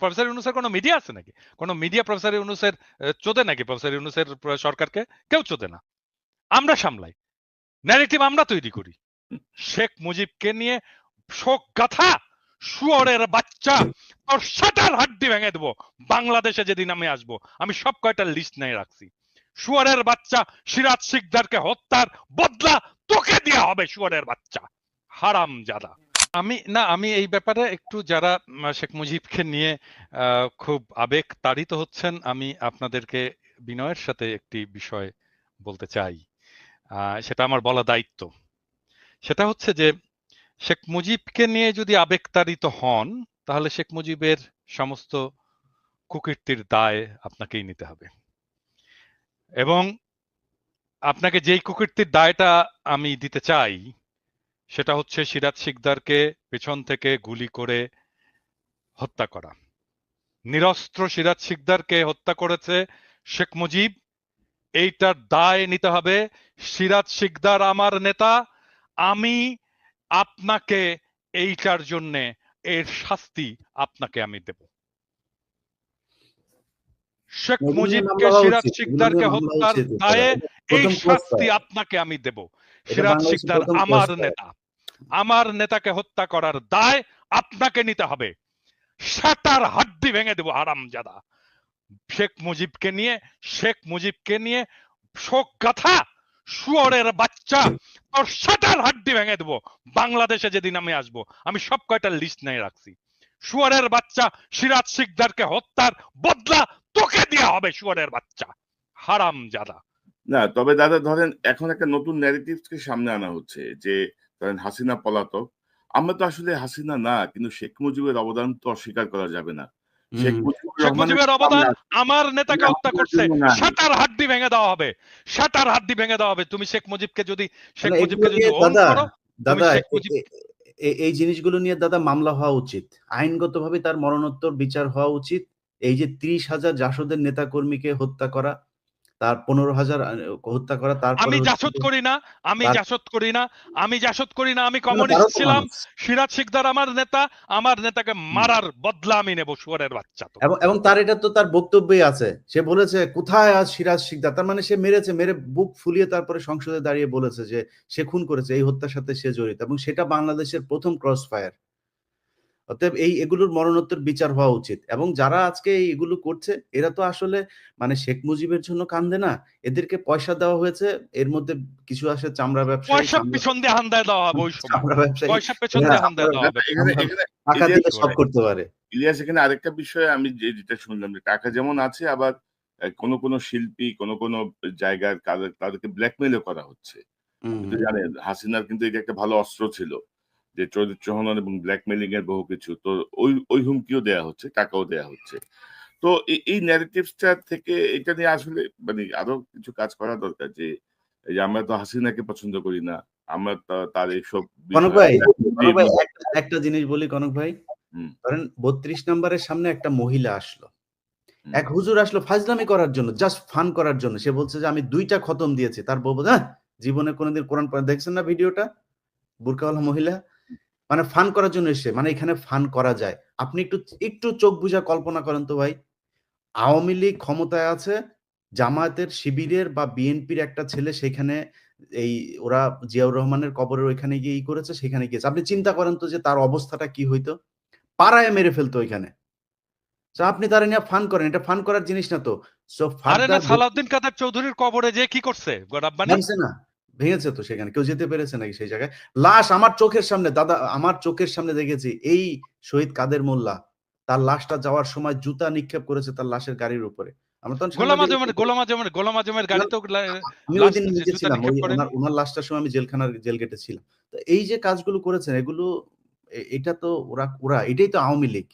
Professor ইউনুসের কোনো media আছে নাকি? কোনো মিডিয়া প্রফেসর ইউনুসের চোদে নাকি প্রফেসর ইউনুসের সরকারকে? কেউ চোদে না। আমরা সামলাই। ন্যারেটিভ আমরা তৈরি করি। শেখ মুজিবকে নিয়ে শোক গাথা, শুয়োরের বাচ্চা, তোর সাটার হাড্ডি ভেঙে দেবো। বাংলাদেশে যেদিন আমি আসব, আমি সব কয়টা লিস্ট নিয়ে রাখছি। শুয়োরের বাচ্চা, সিরাজ শিকদারকে হত্যার বদলা তোকে দেওয়া হবে, শুয়োরের বাচ্চা। হারাম জাদা আমি, না, আমি এই ব্যাপারে একটু যারা শেখ মুজিবকে নিয়ে খুব আবেগ তাড়িত হচ্ছেন, আমি আপনাদেরকে বিনয়ের সাথে একটি বিষয় বলতে চাই। সেটা আমার বলা দায়িত্ব। সেটা হচ্ছে যে, শেখ মুজিবকে নিয়ে যদি আবেগতাড়িত হন, তাহলে শেখ মুজিবের সমস্ত কুকীর্তির দায় আপনাকেই নিতে হবে। এবং আপনাকে যেই কুকীর্তির দায়টা আমি দিতে চাই সেটা হচ্ছে সিরাজ শিকদারকে পেছন থেকে গুলি করে হত্যা করা। নিরস্ত্র সিরাজ শিকদারকে হত্যা করেছে শেখ মুজিব। এইটার দায় নিতে হবে সিরাজ শিকদার আমার নেতা। আমি আপনাকে এইটার জন্যে এর শাস্তি আপনাকে আমি দেব। শেখ মুজিবকে সিরাজ শিকদারকে হত্যার দায়ে এই শাস্তি আপনাকে আমি দেব। সিরাজ শিকদার আমার নেতা। আমার নেতাকে হত্যা করার দায় আপনাকে নিতে হবে। সাতার হাড্ডি ভেঙে দেব আরামজাদা শেখ মুজিবকে নিয়ে, শেখ মুজিবকে নিয়ে শোক গাথা, শুয়োরের বাচ্চা তোর সাতার হাড্ডি ভেঙে দেব। বাংলাদেশে যেদিন আমি আসব, আমি সব কয়টা লিস্ট নিয়ে রাখছি। শুয়োরের বাচ্চা, সিরাজ শিকদারকে হত্যার বদলা তোকে দেওয়া হবে, শুয়োরের বাচ্চা। হারাম জাদা না, তবে দাদা, ধরেন এখন একটা নতুন ন্যারেটিভসকে সামনে আনা হচ্ছে যে ধরেন হাসিনা পলাতক। আমরা তো আসলে হাসিনা না কিন্তু শেখ মুজিবের অবদান তো অস্বীকার করা যাবে না। শেখ হুম। মুজিবুর শেখ রহমানের মুজিবের অবদান আমার নেতাকে হত্যা করছে। সাতার হাড্ডি ভেঙে দেওয়া হবে। সাতার হাড্ডি ভেঙে দেওয়া হবে। তুমি শেখ মুজিবকে যদি শেখ মুজিবকে যদি দাদা এই জিনিসগুলো নিয়ে দাদা মামলা হওয়া উচিত। আইনগতভাবে তার মরণোত্তর বিচার হওয়া উচিত। এই যে ত্রিশ হাজার জাসদের নেতা কর্মীকে হত্যা করা তার পনেরো হাজার হত্যা করা তারপরে আমি জাসদ করি না আমি জাসদ করি না আমি জাসদ করি না আমি কমিউনিস্ট ছিলাম সিরাজ শিকদার আমার নেতা আমার নেতাকে মারার বদলা আমি নেব শুয়ারের বাচ্চা তো। এবং এবং তার এটা তো তার বক্তব্যই আছে। সে বলেছে কোথায় আজ সিরাজ শিকদার? তার মানে সে মেরেছে মেরে বুক ফুলিয়ে তারপরে সংসদে দাঁড়িয়ে বলেছে যে সে খুন করেছে এই হত্যার সাথে সে জড়িত। এবং সেটা বাংলাদেশের প্রথম ক্রস ফায়ার অতএব এই এগুলোর মরণোত্তর বিচার হওয়া উচিত। এবং যারা আজকে এই এগুলো করছে এরা তো আসলে মানে শেখ মুজিবের জন্য কান্দে না। এদেরকে পয়সা দেওয়া হয়েছে এর মধ্যে কিছু আসে চামড়া পয়সা দিয়ে হান্দায় দেওয়া হবে ওই চামড়া ব্যবসায়ী। পয়সা পেছন দিয়ে হান্দায় দেওয়া হবে। এখানে এখানে টাকা ইলিয়াস সব করতে পারে। ইলিয়াস এখানে আরেকটা বিষয় আমি যে- যেটা শুনলাম যে টাকা যেমন আছে আবার কোনো কোনো শিল্পী কোনো কোনো জায়গার তাদেরকে ব্ল্যাকমেলও করা হচ্ছে। জানেন হাসিনার কিন্তু এটা একটা ভালো অস্ত্র ছিল। যে চরিত্র হনন এবং ব্ল্যাকমেলিং এর বহু কিছু। তো ওই ওই হুমকিও দেয়া হচ্ছে টাকাও দেয়া হচ্ছে। তো এই- ন্যারেটিভসটা থেকে এটা নিয়ে আসলে মানে আরও কিছু কাজ করা দরকার যে যে আমরা তো হাসিনাকে পছন্দ করি না আমরা তার এইসব কনক ভাই একটা- জিনিস বলি কনক ভাই। ধরেন বত্রিশ নম্বরের সামনে একটা মহিলা আসলো। এক হুজুর আসলো ফাজলামি করার জন্য জাস্ট ফান করার জন্য। সে বলছে যে আমি দুইটা খতম দিয়েছি। তার বউ "হ্যাঁ, জীবনে কোনোদিন কোরআন দেখছেন না ভিডিওটা? বুরকাওয়ালা মহিলা মানে ফান করার জন্য এসে মানে এখানে ফান করা যায়। আপনি একটু একটু চোখ বুঝা কল্পনা করেন তো ভাই। আওয়ামী লীগ ক্ষমতায় আছে জামায়াতের শিবিরের বা বিএনপির একটা ছেলে সেখানে এই ওরা জিয়াউর রহমানের কবরের ওইখানে গিয়ে ই করেছে সেখানে গিয়েছে। আপনি চিন্তা করেন তো যে তার অবস্থাটা কি হইতো? পাড়ায় মেরে ফেলতো ওইখানে। আপনি তারা নিয়ে ফান করেন। এটা ফান করার জিনিস না তো। সো আরে সালাউদ্দিন কাদের চৌধুরীর কবরে যে কি করছে? গোরাব্বানি না। ভেঙেছে তো সেখানে কেউ যেতে পেরেছে নাকি সেই জায়গায়? লাশ আমার চোখের সামনে দাদা আমার চোখের সামনে দেখেছি এই শহীদ কাদের মোল্লা তার লাশটা যাওয়ার সময় জুতা নিক্ষেপ করেছে তার লাশের গাড়ির উপরে। আমরা তখন গোলাম আজমের গোলাম আজমের গোলাম আজমের গাড়ি তো আমি ওই দিন নিজে ছিলাম নিক্ষেপ ওই করেনি? ওনার ওনার লাশটার সময় আমি জেলখানার জেল গেটে ছিলাম। তো এই যে কাজগুলো করেছেন এগুলো এটা তো ওরা ওরা এটাই তো আওয়ামী লীগ।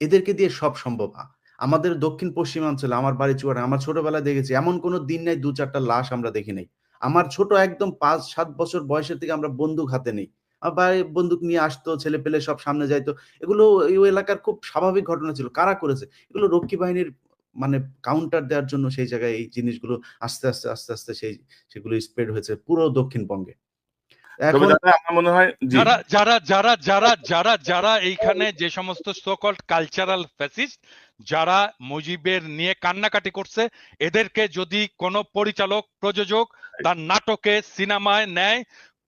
এদেরকে দিয়ে সব সম্ভব। আমাদের দক্ষিণ পশ্চিমাঞ্চলে আমার বাড়ি চুয়ারে আমার ছোটবেলায় দেখেছি এমন কোনো দিন নাই দু চারটা লাশ আমরা দেখি নাই। আমার ছোট একদম পাঁচ সাত বছর বয়সের থেকে আমরা বন্দুক হাতে নেই। বাড়ি বন্দুক নিয়ে আসতো ছেলে পেলে সব সামনে যাইতো। এগুলো এই এলাকার খুব স্বাভাবিক ঘটনা ছিল। কারা করেছে? এগুলো রক্ষী বাহিনীর মানে কাউন্টার দেওয়ার জন্য সেই জায়গায় এই জিনিসগুলো আস্তে আস্তে আস্তে আস্তে সেই সেগুলো স্প্রেড হয়েছে পুরো দক্ষিণবঙ্গে। মনে হয় যারা যারা যারা যারা যারা এইখানে যে সমস্ত সোকল্ড কালচারাল ফ্যাসিস্ট যারা মুজিবের নিয়ে কান্নাকাটি করছে এদেরকে যদি কোনো পরিচালক প্রযোজক তার নাটকে সিনেমায় নেয়।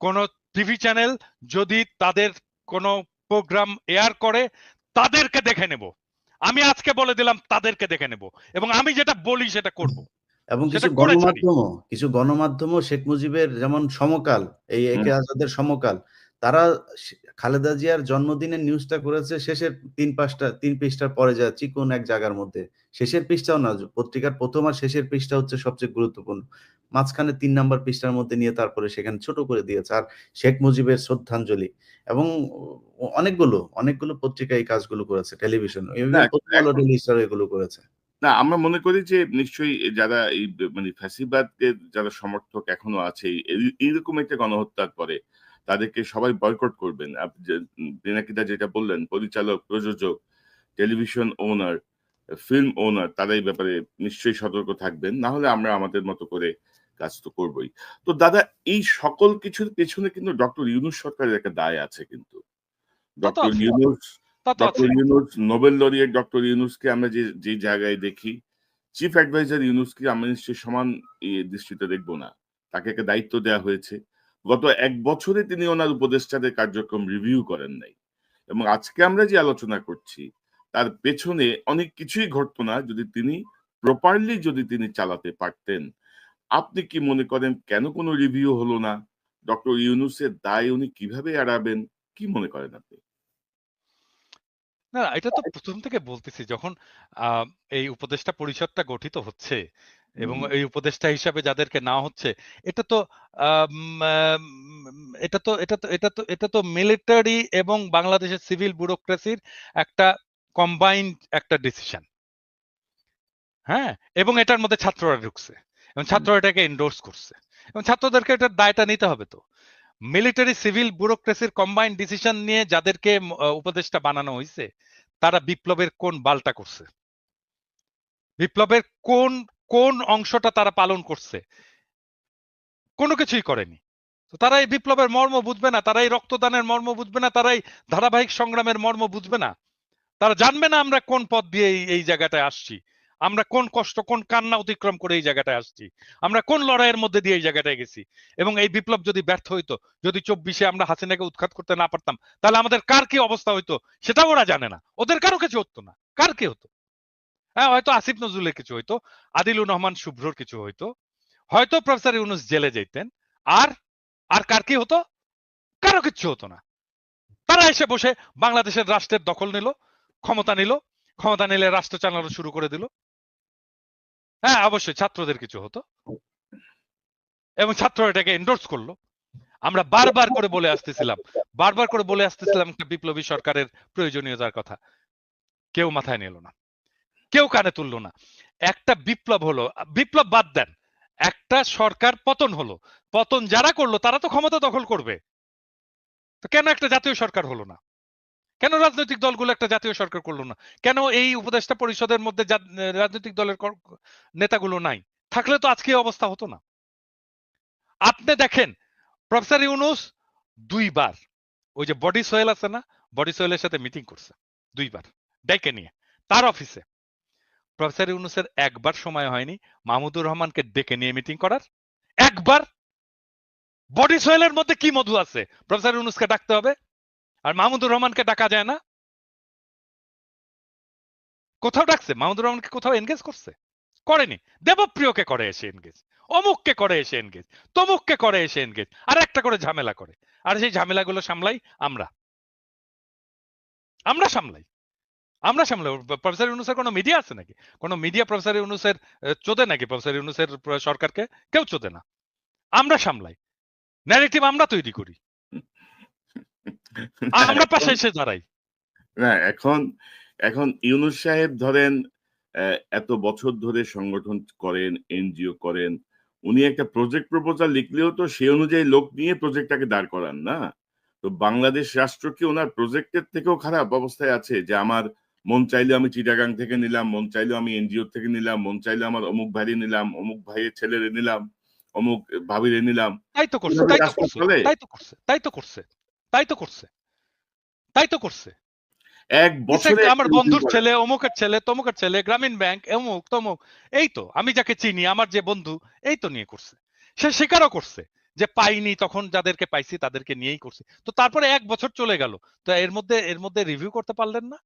কোন টিভি চ্যানেল যদি তাদের কোনো প্রোগ্রাম এয়ার করে তাদেরকে দেখে নেব। আমি আজকে বলে দিলাম তাদেরকে দেখে নেব। এবং আমি যেটা বলি সেটা করব। এবং কিছু গণমাধ্যম গণমাধ্যমও কিছু গণমাধ্যম শেখ মুজিবের যেমন সমকাল এই একে আজাদের সমকাল তারা খালেদা জিয়ার জন্মদিনের নিউজটা করেছে শেষের তিন পাঁচটা তিন পৃষ্ঠার পরে যা কোন এক জায়গার মধ্যে। শেষের পৃষ্ঠাও না পত্রিকার প্রথম আর শেষের পৃষ্ঠা হচ্ছে সবচেয়ে গুরুত্বপূর্ণ। মাঝখানে তিন নাম্বার পৃষ্ঠার মধ্যে নিয়ে তারপরে সেখানে ছোট করে দিয়েছে। আর শেখ মুজিবের শ্রদ্ধাঞ্জলি এবং অনেকগুলো অনেকগুলো পত্রিকা এই কাজগুলো করেছে টেলিভিশন এগুলো করেছে। না আমরা মনে করি যে নিশ্চয়ই যারা এই মানে ফ্যাসিবাদকে যারা সমর্থক এখনও আছে এই- এইরকম একটা গণহত্যা করে তাদেরকে সবাই বয়কট করবেন। যে- যেটা বললেন পরিচালক প্রযোজক টেলিভিশন ওনার ফিল্ম ওনার তারা এই ব্যাপারে নিশ্চয়ই সতর্ক থাকবেন। না হলে আমরা আমাদের মতো করে কাজ তো করবোই। তো দাদা এই সকল কিছুর পেছনে কিন্তু ডক্টর ইউনুস সরকারের একটা দায় আছে কিন্তু। Doctor Yunus doctor Yunus Nobel laureate doctor ইউনুসকে আমরা যে যে জায়গায় দেখি চিফ অ্যাডভাইজার ইউনুসকে আমরা নিশ্চয়ই সমান দৃষ্টিতে দেখব না। তাকে একটা দায়িত্ব দেওয়া হয়েছে। গত এক বছরে তিনি ওনার উপদেষ্টাদের কার্যক্রম রিভিউ করেন নাই। এবং আজকে আমরা যে আলোচনা করছি, তার পেছনে অনেক কিছুই ঘটতো না যদি তিনি প্রপারলি যদি তিনি চালাতে পারতেন। আপনি কি মনে করেন কেন কোনো রিভিউ হলো না? ডক্টর ইউনুসের দায় উনি কীভাবে এড়াবেন? কি মনে করেন আপনি? না এটা তো প্রথম থেকে বলতেছি, যখন এই উপদেষ্টা পরিষদটা গঠিত হচ্ছে এবং এই উপদেষ্টা হিসাবে যাদেরকে নেওয়া হচ্ছে এটা তো এটা তো এটা তো এটা তো এটা তো মিলিটারি এবং বাংলাদেশের সিভিল ব্যুরোক্রেসির একটা কম্বাইন্ড একটা ডিসিশন হ্যাঁ? এবং এটার মধ্যে ছাত্ররা ঢুকছে এবং ছাত্ররা এটাকে এন্ডোর্স করছে। এবং ছাত্রদেরকে এটার দায়টা নিতে হবে তো। মিলিটারি সিভিল ব্যুরোক্রেসির কম্বাইন্ড ডিসিশন নিয়ে যাদেরকে উপদেষ্টা বানানো হয়েছে তারা বিপ্লবের কোন বালটা করছে? বিপ্লবের কোন কোন অংশটা তারা পালন করছে? কোনো কিছুই করেনি। তো তারা এই বিপ্লবের মর্ম বুঝবে না তারা এই রক্তদানের মর্ম বুঝবে না তারা এই ধারাবাহিক সংগ্রামের মর্ম বুঝবে না। তারা জানবে না আমরা কোন পথ দিয়ে এই- জায়গাটায় আসছি। আমরা কোন কষ্ট, কোন কান্না অতিক্রম করে এই জায়গাটায় আসছি। আমরা কোন লড়াইয়ের মধ্যে দিয়ে এই জায়গাটায় গেছি? এবং এই বিপ্লব যদি ব্যর্থ হইতো, যদি চব্বিশে আমরা হাসিনাকে উৎখাত করতে না পারতাম, তাহলে আমাদের কার কি অবস্থা হইতো? সেটাও ওরা জানে না। ওদের কারও কিছু হতো না। কার কি হতো? হ্যাঁ হয়তো আসিফ নজরুলের কিছু হইতো, আদিলুর রহমান শুভ্রর কিছু হইতো। হয়তো প্রফেসর ইউনুস জেলে যেতেন আর আর কার কি হতো? কারও কিচ্ছু হতো না। তারা এসে বসে বাংলাদেশের রাষ্ট্রের দখল নিল, ক্ষমতা নিল, ক্ষমতা নিলে রাষ্ট্র চালানো শুরু করে দিল। হ্যাঁ অবশ্যই ছাত্রদের কিছু হতো। এবং ছাত্র এটাকে এন্ডোর্স করল। আমরা বারবার করে বলে আসতেছিলাম, বারবার করে বলে আসতেছিলাম বিপ্লবী সরকারের প্রয়োজনীয়তার কথা। কেউ মাথায় নিল না। কেউ কানে তুললো না। একটা বিপ্লব হলো, বিপ্লব বাদ দেন, একটা সরকার পতন হলো। পতন যারা করল, তারা তো ক্ষমতা দখল করবে। তো কেন একটা জাতীয় সরকার হলো না? কেন রাজনৈতিক দলগুলো একটা জাতীয় সরকার করল না? কেন এই উপদেষ্টা পরিষদের মধ্যে রাজনৈতিক দলের নেতাগুলো নাই? থাকলে তো আজকে অবস্থা হতো না। আপনি দেখেন, প্রফেসর ইউনুস দুইবার, ওই যে বডি সোয়েল আছে না, বডি সোয়েলের সাথে মিটিং করছে, দুইবার, ডেকে নিয়ে, তার অফিসে। প্রফেসর ইউনুসের একবার সময় হয়নি, মাহমুদুর রহমানকে ডেকে নিয়ে মিটিং করার। একবার! বডি সোয়েলের মধ্যে কি মধু আছে? প্রফেসর ইউনুসকে ডাকতে হবে। আর মাহমুদুর রহমানকে ডাকা যায় না। কোথাও ডাকছে? মাহমুদুর রহমানকে কোথাও এনগেজ করছে? করেনি। দেবপ্রিয়কে করে এসে এনগেজ অমুককে করে এসে এনগেজ তমুককে করে এসে এনগেজ আর একটা করে ঝামেলা করে। আর সেই ঝামেলাগুলো সামলাই আমরা। আমরা সামলাই। আমরা সামলাই প্রফেসর ইউনুসের কোনো মিডিয়া আছে নাকি? কোনো মিডিয়া প্রফেসর ইউনুসের চোদে নাকি? প্রফেসর ইউনুসের সরকারকে কেউ চোদে না। আমরা সামলাই। ন্যারেটিভ আমরা তৈরি করি। আমরা পাশে এসে দাঁড়াই। না, এখন এখন ইউনুস সাহেব ধরেন এত বছর ধরে সংগঠন করেন, এনজিও করেন, উনি একটা প্রজেক্ট প্রপোজাল লিখলেও তো সেই অনুযায়ী লোক নিয়ে প্রজেক্টটাকে দাঁড় করান না। তো বাংলাদেশ রাষ্ট্র কি ওনার প্রজেক্টের থেকেও খারাপ অবস্থায় আছে যে আমার মন চাইলে আমি চিটাগাং থেকে নিলাম মন চাইলে আমি এনজিও থেকে নিলাম মন চাইলে আমার অমুক ভাইয়ে নিলাম অমুক ভাইয়ের ছেলেরে নিলাম অমুক ভাবিরে নিলাম। তাই তো করছে তাই তো করছে তাই তো করছে তাই তো করছে তাই তো করছে তাই তো করছে। এক বছরে আমার বন্ধুর ছেলে অমুকের ছেলে তমুকের ছেলে গ্রামীণ ব্যাংক অমুক তমুক এই তো আমি যাকে চিনি আমার যে বন্ধু এই তো নিয়ে করছে। সে স্বীকারও করছে যে পাইনি তখন যাদেরকে পাইছি তাদেরকে নিয়েই করছি। তো তারপরে এক বছর চলে গেল। তো এর মধ্যে এর মধ্যে রিভিউ করতে পারলেন না?